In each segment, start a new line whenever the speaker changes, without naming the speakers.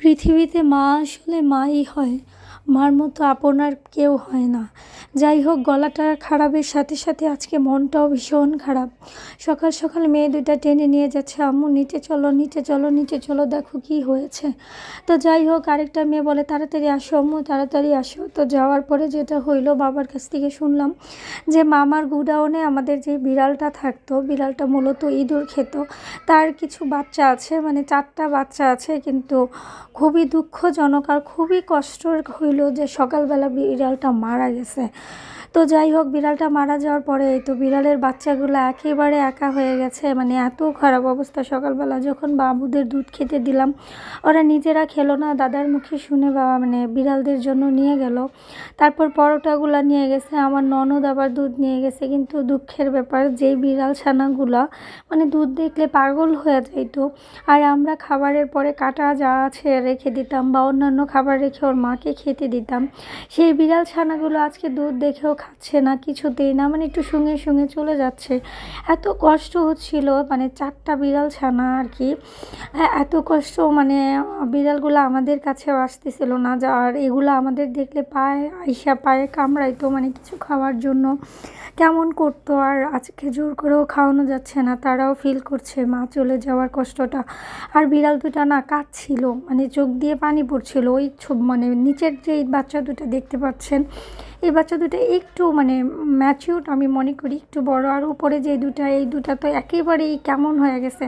পৃথিবীতে মা আসলে মাই হয়। মার মতো আপনার কেউ হয় না। যাই হোক, গলাটা খারাপের সাথে সাথে আজকে মনটাও ভীষণ খারাপ। সকাল সকাল মেয়ে দুইটা টেনে নিয়ে যাচ্ছে, আম্মু, নিচে চলো নিচে চলো নিচে চলো, দেখো কি হয়েছে। তো যাই হোক, আরেকটা মেয়ে বলে, তাড়াতাড়ি আসো, আম্মু, তাড়াতাড়ি আসো। তো যাওয়ার পরে যেটা হইল, বাবার কাছ থেকে শুনলাম যে, মামার গুডাউনে আমাদের যে বিড়ালটা থাকতো, বিড়ালটা মূলত ইঁদুর খেত, তার কিছু বাচ্চা আছে মানে চারটা বাচ্চা আছে, কিন্তু খুবই দুঃখজনক আর খুবই কষ্টর হইল যে সকালবেলা বিড়ালটা মারা গেছে। তো যাই হোক, বিড়ালটা মারা যাওয়ার পরে তো বিড়ালের বাচ্চাগুলো একেবারে একা হয়ে গেছে। মানে এত খারাপ অবস্থা সকালবেলা যখন বাবুদের দুধ খেতে দিলাম, ওরা নিজেরা খেলো না, দাদার মুখে শুনে বা মানে বিড়ালদের জন্য নিয়ে গেল। তারপর পরোটাগুলো নিয়ে গেছে, আমার ননদ আবার দুধ নিয়ে গেছে। কিন্তু দুঃখের ব্যাপার, যেই বিড়াল ছানাগুলো মানে দুধ দেখলে পাগল হয়ে যাইতো। আর আমরা খাবারের পরে কাটা যা আছে রেখে দিতাম বা অন্যান্য খাবার রেখে ওর মাকে খেতে দিতাম। সেই বিড়াল ছানাগুলো আজকে দুধ দেখেও খাচ্ছে না, কিছুতেই না মানে একটু শুঙে শুঙে চলে যাচ্ছে। এত কষ্ট হচ্ছিল মানে চারটা বিড়াল ছানা আর কি। এত কষ্ট মানে বিড়ালগুলো আমাদের কাছেও আসতেছিল না, যা, আর এগুলো আমাদের দেখলে পায়ে, আইসা পায়ে কামড়াইতো মানে কিছু খাওয়ার জন্য। কেমন করতো, আর আজকে জোর করেও খাওয়ানো যাচ্ছে না, তারাও ফিল করছে, মা চলে যাওয়ার কষ্টটা। আর বিড়াল দুটা না কাঁদছিল মানে চোখ দিয়ে পানি পড়ছিল, ওই মানে নিচের যে এই বাচ্চা দুটো দেখতে পাচ্ছেন। এই বাচ্চা দুটো একটু মানে ম্যাচিউর আমি মনে করি একটু বড়। আর উপরে যে দুটা এই দুটা তো একেবারেই কেমন হয়ে গেছে।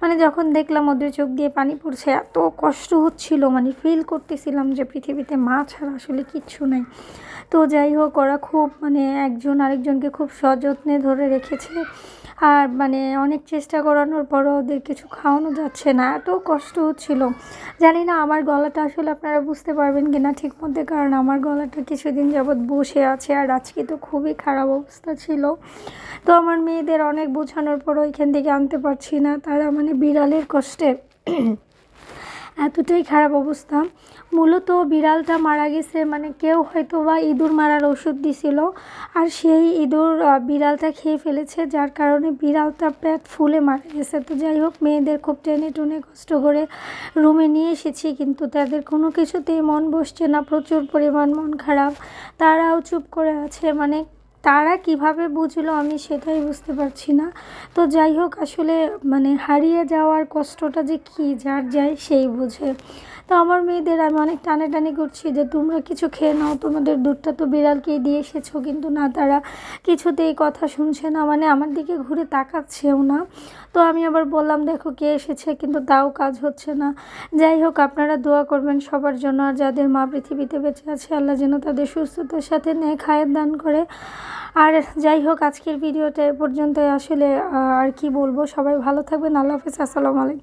মানে যখন দেখলাম ওদের চোখ দিয়ে পানি পড়ছে, এত কষ্ট হচ্ছিল। মানে ফিল করতেছিলাম যে পৃথিবীতে মা ছাড়া আসলে কিচ্ছু নেই। তো যাই হোক, ওরা খুব মানে একজন আরেকজনকে খুব সযত্নে ধরে রেখেছে। আর মানে অনেক চেষ্টা করানোর পরও ওদের কিছু খাওয়ানো যাচ্ছে না। এত কষ্ট হচ্ছিল। জানি না আমার গলাটা আসলে আপনারা বুঝতে পারবেন কি না ঠিক মধ্যে, কারণ আমার গলাটা কিছুদিন যাবৎ বসে আছে আর আজকে তো খুবই খারাপ অবস্থা ছিল। তো আমার মেয়েদের অনেক বোঝানোর পরও ওইখান থেকে আনতে পারছি না। তারা মানে বিড়ালের কষ্টে এতটাই খারাপ অবস্থা। মূলত বিড়ালটা মারা গেছে মানে কেউ হয়তো বা ইঁদুর মারার ওষুধ দিছিল। আর সেই ইঁদুর বিড়ালটা খেয়ে ফেলেছে, যার কারণে বিড়ালটা পেট ফুলে মারা গেছে। তো যাই হোক, মেয়েদের খুব টেনে টুনে কষ্ট করে রুমে নিয়ে এসেছি, কিন্তু তাদের কোনো কিছুতেই মন বসছে না। প্রচুর পরিমাণ মন খারাপ। তারাও চুপ করে আছে মানে তারা কীভাবে বুঝলো আমি সেটাই বুঝতে পারছি না। তো যাই হোক, আসলে মানে হারিয়ে যাওয়ার কষ্টটা যে কী, যার যায় সেই বুঝে। তো আমার মেয়েদের আমি অনেক টানাটানি করছি যে, তোমরা কিছু খেয়ে নাও, তোমাদের দুধটা তো বিড়ালকেই দিয়ে এসেছ, কিন্তু না, তারা কিছুতেই কথা শুনছে না। মানে আমার দিকে ঘুরে তাকাচ্ছেও না। তো আমি আবার বললাম, দেখো কে এসেছে, কিন্তু তাও কাজ হচ্ছে না। যাই হোক, আপনারা দোয়া করবেন সবার জন্য, আর যাদের মা পৃথিবীতে বেঁচে আছে, আল্লাহ যেন তাদের সুস্থতার সাথে নেয় খায়ের দান করে। আর যাই হোক, আজকের ভিডিওটা এ পর্যন্ত আসলে আর কি বলব? সবাই ভালো থাকবেন। আল্লাহ হাফিজ। আসসালামু আলাইকুম।